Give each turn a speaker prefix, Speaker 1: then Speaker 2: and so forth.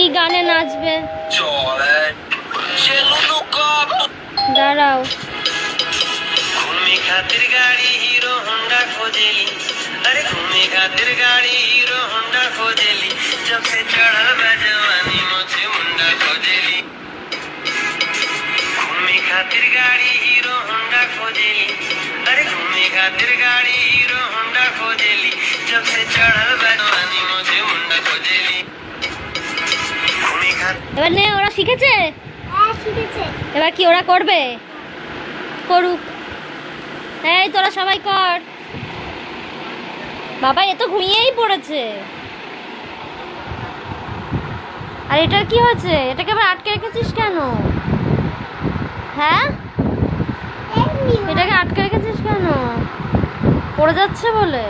Speaker 1: গানে নাচবে
Speaker 2: চলে चलो कब
Speaker 1: দাঁড়াও
Speaker 2: घूमे खातिर गाड़ी हीरो होंडा खोजेली अरे घूमे खातिर गाड़ी हीरो होंडा खोजेली जब से चढ़ल बा जवानी मुझे मुंडा खोजेली घूमे खातिर गाड़ी हीरो होंडा खोजेली अरे घूमे खातिर गाड़ी हीरो होंडा खोजेली
Speaker 1: এবার নে ওরা শিখেছে?
Speaker 3: হ্যাঁ শিখেছে।
Speaker 1: এবার কি ওরা করবে? করুক। এই তোরা সবাই কর। বাবা এ তো ঘুমিয়েই পড়েছে। আর এটার কি হয়েছে? এটাকে আবার আটকে রেখেছিস কেন? হ্যাঁ? এটাকে আটকে রেখেছিস কেন? পড়ে যাচ্ছে বলে?